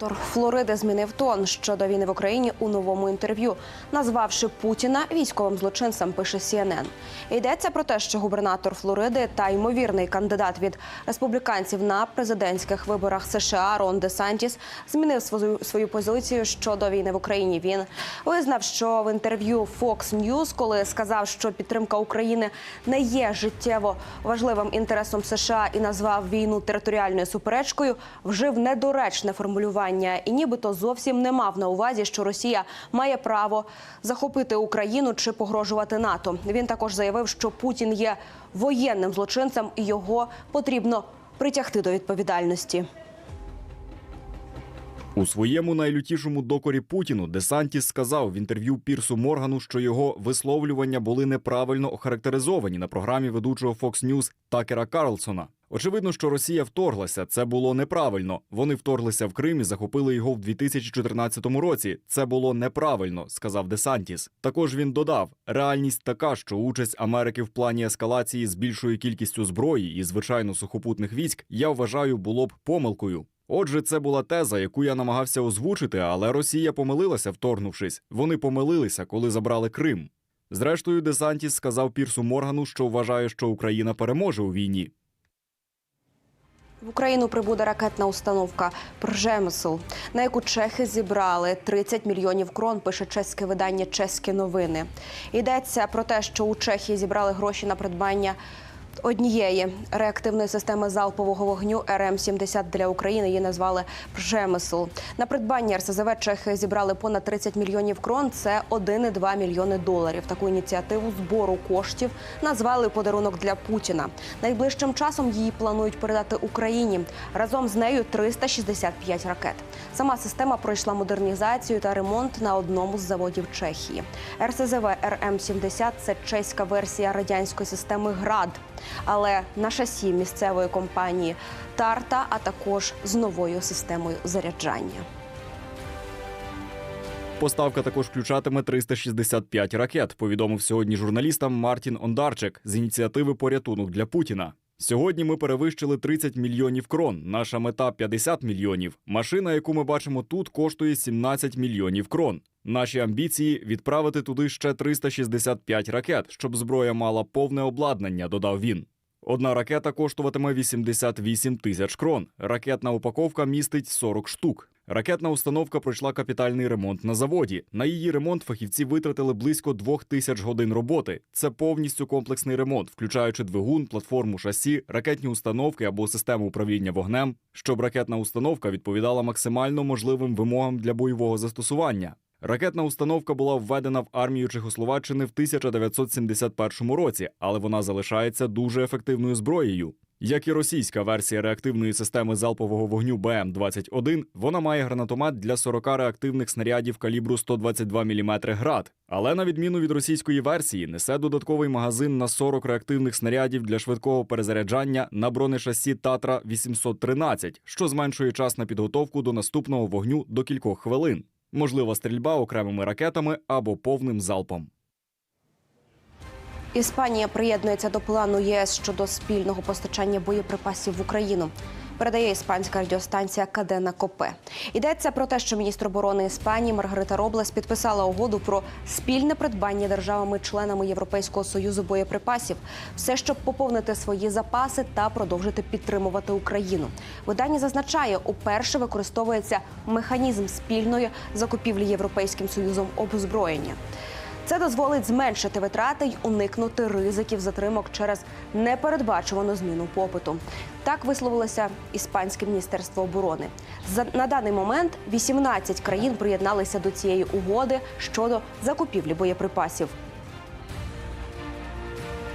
Флориди змінив тон щодо війни в Україні у новому інтерв'ю, назвавши Путіна військовим злочинцем. Пише CNN. Йдеться про те, що губернатор Флориди та ймовірний кандидат від республіканців на президентських виборах США Рон Де Сантіс змінив свою позицію щодо війни в Україні. Він визнав, що в інтерв'ю Fox News, коли сказав, що підтримка України не є життєво важливим інтересом США і назвав війну територіальною суперечкою, вжив недоречне формулювання і нібито зовсім не мав на увазі, що Росія має право захопити Україну чи погрожувати НАТО. Він також заявив, що Путін є воєнним злочинцем і його потрібно притягти до відповідальності. У своєму найлютішому докорі Путіну Десантіс сказав в інтерв'ю Пірсу Моргану, що його висловлювання були неправильно охарактеризовані на програмі ведучого Fox News Такера Карлсона. Очевидно, що Росія вторглася. Це було неправильно. Вони вторглися в Крим і захопили його в 2014 році. Це було неправильно, сказав Десантіс. Також він додав: реальність така, що участь Америки в плані ескалації з більшою кількістю зброї і звичайно сухопутних військ я вважаю було б помилкою. Отже, це була теза, яку я намагався озвучити, але Росія помилилася, вторгнувшись. Вони помилилися, коли забрали Крим. Зрештою, Десантіс сказав Пірсу Моргану, що вважає, що Україна переможе у війні. В Україну прибуде ракетна установка «Пржемисл», на яку чехи зібрали 30 мільйонів крон. Пише чеське видання Чеські новини. Йдеться про те, що у Чехії зібрали гроші на придбання. Однієї реактивної системи залпового вогню РМ-70 для України її назвали «Пжемисл». На придбання РСЗВ Чехи зібрали понад 30 мільйонів крон. Це 1,2 мільйони доларів. Таку ініціативу збору коштів назвали подарунок для Путіна. Найближчим часом її планують передати Україні. Разом з нею 365 ракет. Сама система пройшла модернізацію та ремонт на одному з заводів Чехії. РСЗВ РМ-70 – це чеська версія радянської системи ГРАД, але на шасі місцевої компанії Тарта, а також з новою системою заряджання. Поставка також включатиме 365 ракет. Повідомив сьогодні журналістам Мартін Ондарчик з ініціативи Порятунок для Путіна. Сьогодні ми перевищили 30 мільйонів крон. Наша мета 50 мільйонів. Машина, яку ми бачимо тут, коштує 17 мільйонів крон. Наші амбіції відправити туди ще 365 ракет, щоб зброя мала повне обладнання. Додав він. Одна ракета коштуватиме 88 тисяч крон. Ракетна упаковка містить 40 штук. Ракетна установка пройшла капітальний ремонт на заводі. На її ремонт фахівці витратили близько двох тисяч годин роботи. Це повністю комплексний ремонт, включаючи двигун, платформу шасі, ракетні установки або систему управління вогнем, щоб ракетна установка відповідала максимально можливим вимогам для бойового застосування. Ракетна установка була введена в армію Чехословаччини в 1971 році, але вона залишається дуже ефективною зброєю. Як і російська версія реактивної системи залпового вогню БМ-21, вона має гранатомет для 40 реактивних снарядів калібру 122 мм град. Але на відміну від російської версії, несе додатковий магазин на 40 реактивних снарядів для швидкого перезаряджання на бронешасі Татра 813, що зменшує час на підготовку до наступного вогню до кількох хвилин. Можлива стрільба окремими ракетами або повним залпом. Іспанія приєднується до плану ЄС щодо спільного постачання боєприпасів в Україну. Передає іспанська радіостанція Кадена Копе. Йдеться про те, що міністр оборони Іспанії Маргарита Роблес підписала угоду про спільне придбання державами-членами Європейського союзу боєприпасів, все щоб поповнити свої запаси та продовжити підтримувати Україну. Видання зазначає, уперше використовується механізм спільної закупівлі європейським союзом озброєння. Це дозволить зменшити витрати й уникнути ризиків затримок через непередбачувану зміну попиту. Так висловилося іспанське міністерство оборони. На даний момент 18 країн приєдналися до цієї угоди щодо закупівлі боєприпасів.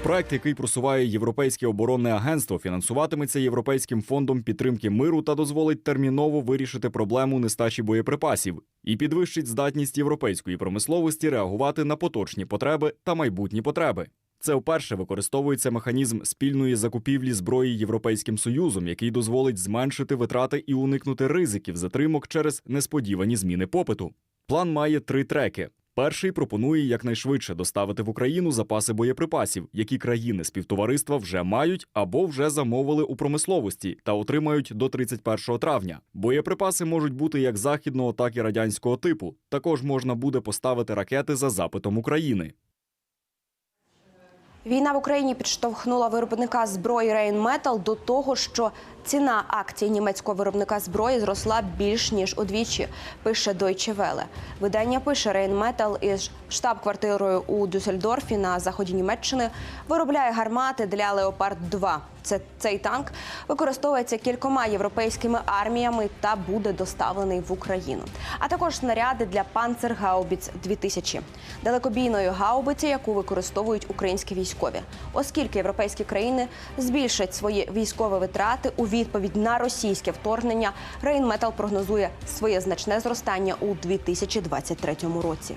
Проект, який просуває Європейське оборонне агентство, фінансуватиметься Європейським фондом підтримки миру та дозволить терміново вирішити проблему нестачі боєприпасів і підвищить здатність європейської промисловості реагувати на поточні потреби та майбутні потреби. Це вперше використовується механізм спільної закупівлі зброї Європейським Союзом, який дозволить зменшити витрати і уникнути ризиків затримок через несподівані зміни попиту. План має три треки. Перший пропонує якнайшвидше доставити в Україну запаси боєприпасів, які країни співтовариства вже мають або вже замовили у промисловості та отримають до 31 травня. Боєприпаси можуть бути як західного, так і радянського типу. Також можна буде поставити ракети за запитом України. Війна в Україні підштовхнула виробника зброї Rheinmetall до того, що ціна акцій німецького виробника зброї зросла більш ніж удвічі. Пише Deutsche Welle. Видання пише Rheinmetall із штаб-квартирою у Дюссельдорфі на заході Німеччини виробляє гармати для Леопард 2 Це цей танк використовується кількома європейськими арміями та буде доставлений в Україну. А також снаряди для Панцергаубіц 2000 далекобійної гаубиці, яку використовують українські військові, оскільки європейські країни збільшать свої військові витрати у відповідь на російське вторгнення. Рейнметал прогнозує своє значне зростання у 2023 році.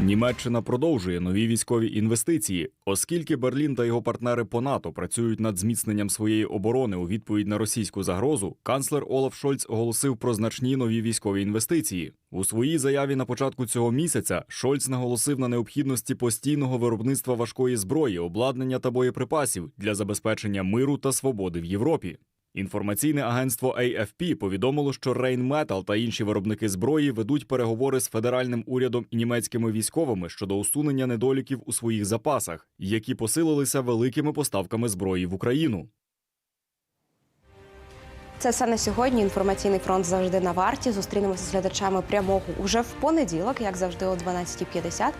Німеччина продовжує нові військові інвестиції, оскільки Берлін та його партнери по НАТО працюють над зміцненням своєї оборони у відповідь на російську загрозу. Канцлер Олаф Шольц оголосив про значні нові військові інвестиції. У своїй заяві на початку цього місяця Шольц наголосив на необхідності постійного виробництва важкої зброї, обладнання та боєприпасів для забезпечення миру та свободи в Європі. Інформаційне агентство AFP повідомило, що Rheinmetall та інші виробники зброї ведуть переговори з федеральним урядом і німецькими військовими щодо усунення недоліків у своїх запасах, які посилилися великими поставками зброї в Україну. Це все на сьогодні. Інформаційний фронт завжди на варті. Зустрінемося з глядачами прямого уже в понеділок, як завжди, о 12.50.